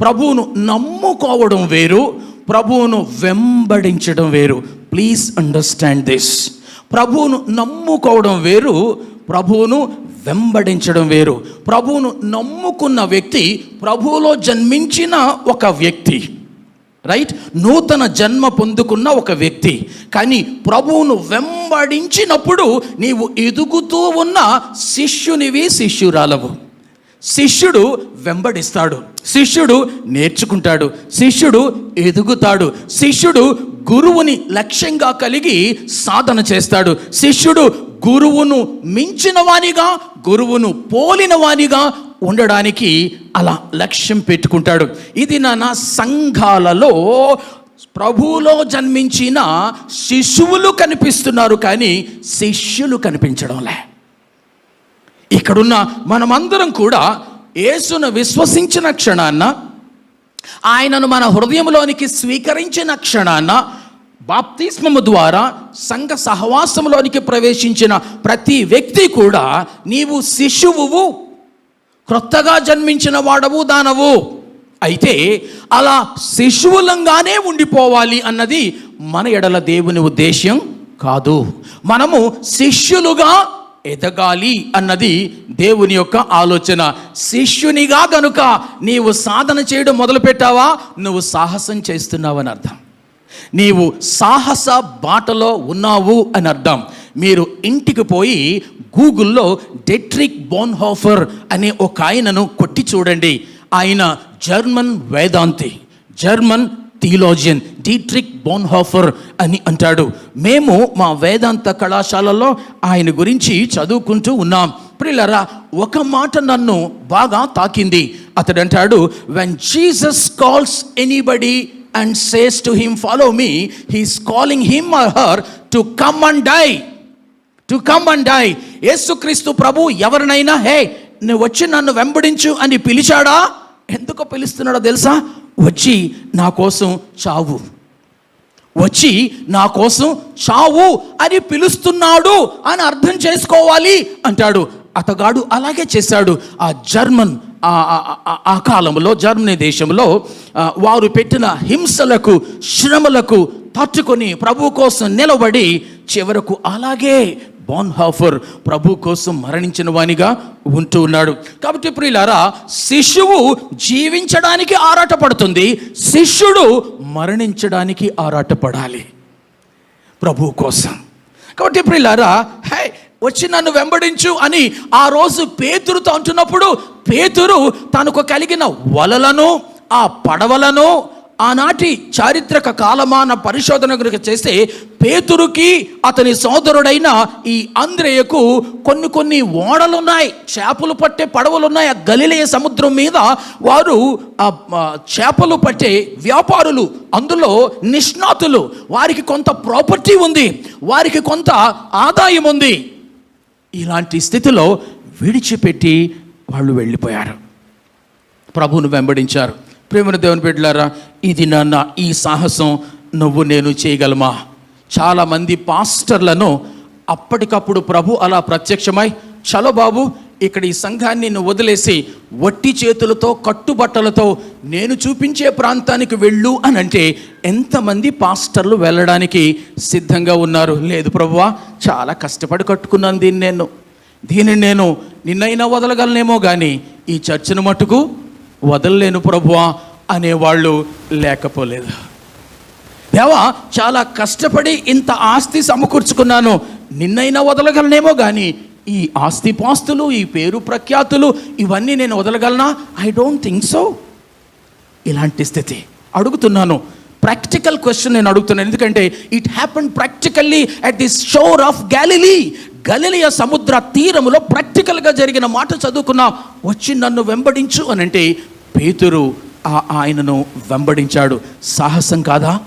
ప్రభువును నమ్ముకోవడం వేరు ప్రభువును వెంబడించడం వేరు. ప్లీజ్ అండర్స్టాండ్ దిస్ ప్రభువును నమ్ముకోవడం వేరు ప్రభువును వెంబడించడం వేరు. ప్రభువును నమ్ముకున్న వ్యక్తి ప్రభువులో జన్మించిన ఒక వ్యక్తి. రైట్ నూతన జన్మ పొందుకున్న ఒక వ్యక్తి. కానీ ప్రభువును వెంబడించినప్పుడు నీవు ఎదుగుతూ ఉన్న శిష్యునివి శిష్యురాలవు. శిష్యుడు వెంబడిస్తాడు. శిష్యుడు నేర్చుకుంటాడు. శిష్యుడు ఎదుగుతాడు. శిష్యుడు గురువుని లక్ష్యంగా కలిగి సాధన చేస్తాడు. శిష్యుడు గురువును మించిన వానిగా గురువును పోలిన వానిగా ఉండడానికి అలా లక్ష్యం పెట్టుకుంటాడు. ఇది నా సంఘాలలో ప్రభువులో జన్మించిన శిశువులు కనిపిస్తున్నారు కానీ శిష్యులు కనిపించడంలే. ఇక్కడున్న మనమందరం కూడా యేసును విశ్వసించిన క్షణాన్న ఆయనను మన హృదయంలోనికి స్వీకరించిన క్షణాన్న బాప్తిస్మము ద్వారా సంఘ సహవాసంలోనికి ప్రవేశించిన ప్రతి వ్యక్తి కూడా నీవు శిశువువు క్రొత్తగా జన్మించిన వాడవు దానవు. అయితే అలా శిశువులంగానే ఉండిపోవాలి అన్నది మన ఎడల దేవుని ఉద్దేశ్యం కాదు. మనము శిష్యులుగా ఎదగాలి అన్నది దేవుని యొక్క ఆలోచన. శిష్యునిగా గనుక నీవు సాధన చేయడం మొదలుపెట్టావా? నువ్వు సాహసం చేస్తున్నావని అర్థం. నీవు సాహస బాటలో ఉన్నావు అని అర్థం. మీరు ఇంటికి పోయి గూగుల్లో డెట్రిక్ బోన్హోఫర్ అనే ఒక ఆయనను కొట్టి చూడండి. ఆయన జర్మన్ వేదాంతి. జర్మన్ థియోలోజియన్ డీట్రిక్ బోన్హాఫర్ అని అంటాడు. మేము మా వేదాంత కళాశాలలో ఆయన గురించి చదువుకుంటూ ఉన్నాం. ప్రిల్లరా ఒక మాట నన్ను బాగా తాకింది. అతడు అంటాడు when Jesus calls anybody and says to him follow me he's calling him or her to come and die to come and die యేసుక్రీస్తు ప్రభు ఎవరినైనా హే నువ్వు వచ్చి నన్ను వెంబడించు అని పిలిచాడా? ఎందుకు పిలుస్తున్నాడో తెలుసా? వచ్చి నా కోసం చావు. వచ్చి నా కోసం చావు అని పిలుస్తున్నాడు అని అర్థం చేసుకోవాలి అంటాడు. అతగాడు అలాగే చేశాడు. ఆ జర్మన్ ఆ- ఆ- కాలంలో జర్మనీ దేశంలో వారు పెట్టిన హింసలకు శ్రమలకు తట్టుకొని ప్రభు కోసం నిలబడి చివరకు అలాగే బాన్హాఫర్ ప్రభు కోసం మరణించిన వానిగా ఉంటూ ఉన్నాడు. కాబట్టి ప్రియులారా శిశువు జీవించడానికి ఆరాటపడుతుంది శిష్యుడు మరణించడానికి ఆరాటపడాలి ప్రభు కోసం. కాబట్టి ప్రియులారా హే వచ్చి నన్ను వెంబడించు అని ఆ రోజు పేతురుతో అంటున్నప్పుడు పేతురు తనకు కలిగిన వలలను ఆ పడవలను ఆనాటి చారిత్రక కాలమాన పరిశోధన కనుక చేస్తే పేతురుకి అతని సోదరుడైన ఈ అంద్రేయకు కొన్ని కొన్ని ఓడలున్నాయి చేపలు పట్టే పడవలున్నాయి. ఆ గలిలే సముద్రం మీద వారు ఆ, చేపలు పట్టే వ్యాపారులు అందులో నిష్ణాతులు. వారికి కొంత ప్రాపర్టీ ఉంది వారికి కొంత ఆదాయం ఉంది. ఇలాంటి స్థితిలో విడిచిపెట్టి వాళ్ళు వెళ్ళిపోయారు. ప్రభువును వెంబడించారు. ప్రేమ దేవుని బిడ్డలారా ఇది నాన్న ఈ సాహసం నువ్వు నేను చేయగలమా? చాలామంది పాస్టర్లను అప్పటికప్పుడు ప్రభు అలా ప్రత్యక్షమై చలో బాబు ఇక్కడ ఈ సంఘాన్ని నువ్వు వదిలేసి వట్టి చేతులతో కట్టుబట్టలతో నేను చూపించే ప్రాంతానికి వెళ్ళు అని అంటే ఎంతమంది పాస్టర్లు వెళ్ళడానికి సిద్ధంగా ఉన్నారు? లేదు ప్రభువా చాలా కష్టపడి కట్టుకున్నాను దీన్ని నేను. దీనిని నేను నిన్నైనా వదలగలనేమో కానీ ఈ చర్చను మటుకు వదలలేను ప్రభువా అనేవాళ్ళు లేకపోలేదు. దేవా చాలా కష్టపడి ఇంత ఆస్తి సమకూర్చుకున్నాను. నిన్నైనా వదలగలనేమో కానీ ఈ ఆస్తి పాస్తులు ఈ పేరు ప్రఖ్యాతులు ఇవన్నీ నేను వదలగలనా? ఐ డోంట్ థింక్ సో ఇలాంటి స్థితి. అడుగుతున్నాను. ప్రాక్టికల్ క్వశ్చన్ నేను అడుగుతున్నాను. ఎందుకంటే it happen practically at the shore of Galilee గలిలియ సముద్ర తీరములో ప్రాక్టికల్గా జరిగిన మాట చదువుకున్నాం. వచ్చి నన్ను వెంబడించు అని అంటే పేతురు ఆ ఆయనను వెంబడించాడు. సాహసం కాదా?